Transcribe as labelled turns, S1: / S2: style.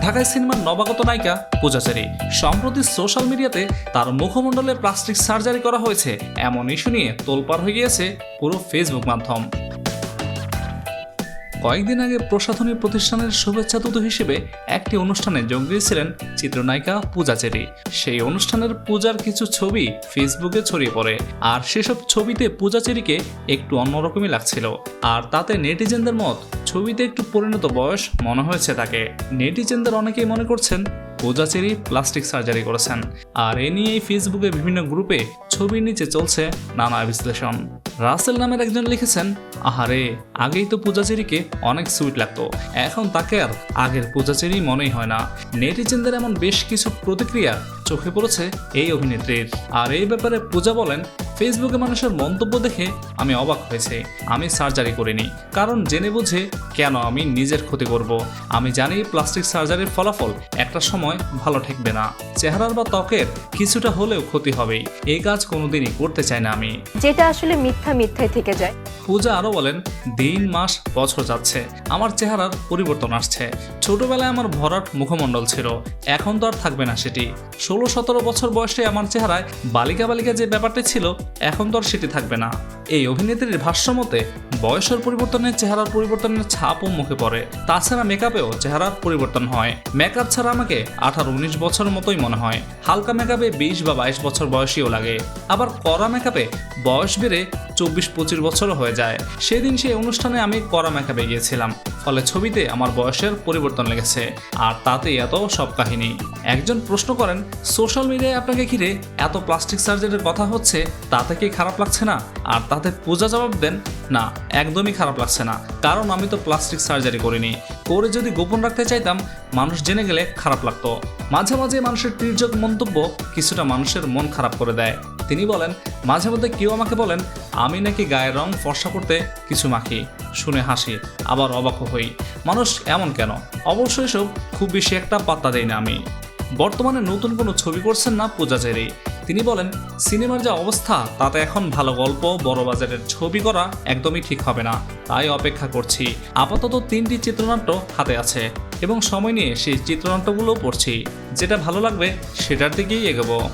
S1: ঢাকায় সিনেমার নবাগত নায়িকা পূজাচারী সম্প্রতি সোশ্যাল মিডিয়াতে তার মুখমণ্ডলে প্লাস্টিক সার্জারি করা হয়েছে। এমন ইস্যু নিয়ে তোলপাড় হয়ে গিয়েছে পুরো ফেসবুক মাধ্যম। কয়েকদিন আগে প্রসাধনী প্রতিষ্ঠানের শুভেচ্ছা দূত হিসেবে একটি অনুষ্ঠানে যোগ দিয়েছিলেন চিত্রনায়িকা পূজা চেরি। সেই অনুষ্ঠানের পূজার কিছু ছবি ফেসবুকে ছড়িয়ে পড়ে, আর সেসব ছবিতে পূজা চেরিকে একটু অন্যরকমই লাগছিল। আর তাতে নেটিজেনদের মত ছবিতে একটু পরিণত বয়স মনে হয়েছে তাকে। নেটিজেনদের অনেকেই মনে করছেন পূজা চেরি প্লাস্টিক সার্জারি করেছেন। আর এ নিয়েই ফেসবুকে বিভিন্ন গ্রুপে ছবির নিচে চলছে নানা বিশ্লেষণ। রাসেল নামের একজন লিখেছেন, আহারে, আগেই তো পূজাচেরিকে অনেক সুইট লাগতো। এখন তাকে আর আগের পূজাচেরি মনেই হয় না। নেটিজেনদের এমন বেশ কিছু প্রতিক্রিয়া চোখে পড়েছে এই অভিনেত্রীর। আর এই ব্যাপারে পূজা বলেন ফেসবুকে মানুষের মন্তব্য দেখে আমি অবাক হয়েছে। আমি সার্জারি করিনি, কারণ জেনে বুঝে কেন আমি নিজের ক্ষতি করব। আমি জানি প্লাস্টিক সার্জারির ফলাফল একটা সময় ভালো ঠেকবে না। চেহারার বা ত্বকের কিছুটা হলেও ক্ষতি হবেই। এই কাজ কোনোদিনই করতে চাই না আমি।
S2: যেটা আসলে মিথ্যা মিথ্যায় থেকে যায়।
S1: পূজা আরও বলেন, দিন, মাস, বছর যাচ্ছে। আমার চেহারার পরিবর্তন আসছে। ছোটবেলায় আমার ভরাট মুখমণ্ডল ছিল। এখন তো আর থাকবে না সেটি। ষোলো, সতেরো বছর বয়সে আমার চেহারায় বালিকা বালিকা যে ব্যাপারটি ছিল, এখন তো আর সেটি থাকবে না। এই অভিনেত্রীর ভাষ্য মতে বয়সের পরিবর্তনে চেহারার পরিবর্তনের ছাপও মুখে পড়ে। তাছাড়া মেকআপেও চেহারার পরিবর্তন হয়। মেকআপ ছাড়া আমাকে আঠারো উনিশ বছর মতোই মনে হয়। হালকা মেকআপে বিশ বা বাইশ বছর বয়সীও লাগে। আবার কড়া মেকআপে বয়স বেড়ে চব্বিশ পঁচিশ বছরও হয়ে যায়। সেদিন সেই অনুষ্ঠানে আমি করা মেকআপে গিয়েছিলাম। ফলে ছবিতে আমার বয়সের পরিবর্তন লেগেছে। আর তাতে এত সব কাহিনী। একজন প্রশ্ন করেন, সোশ্যাল মিডিয়ায় আপনাকে ঘিরে এত প্লাস্টিক সার্জারির কথা হচ্ছে, তাতে কি খারাপ লাগছে না? আর তাতে পূজা জবাব দেন না, একদমই খারাপ লাগছে না। কারণ আমি তো প্লাস্টিক সার্জারি করিনি। করে যদি গোপন রাখতে চাইতাম, মানুষ জেনে গেলে খারাপ লাগতো। মাঝে মাঝে মানুষের তির্যক মন্তব্য কিছুটা মানুষের মন খারাপ করে দেয়। তিনি বলেন, মাঝে মধ্যে কেউ আমাকে বলেন, আমি নাকি গায়ের রং ফর্সা করতে কিছু মাখি শুনে হাসি, আবার অবাক হই। মানুষ এমন কেন? অবশ্যই সব খুব বেশি একটা পাত্তা দেই না আমি। বর্তমানে নতুন কোনো ছবি করছেন না পূজা তিনি বলেন, সিনেমার যা অবস্থা, তাতে এখন ভালো গল্প, বড় বাজারের ছবি করা একদমই ঠিক হবে না। তাই অপেক্ষা করছি। আপাতত তিনটি চিত্রনাট্য হাতে আছে এবং সময় নিয়ে সেই চিত্রনাট্যগুলো পড়ছি। যেটা ভালো লাগবে, সেটার দিকেই এগোবো।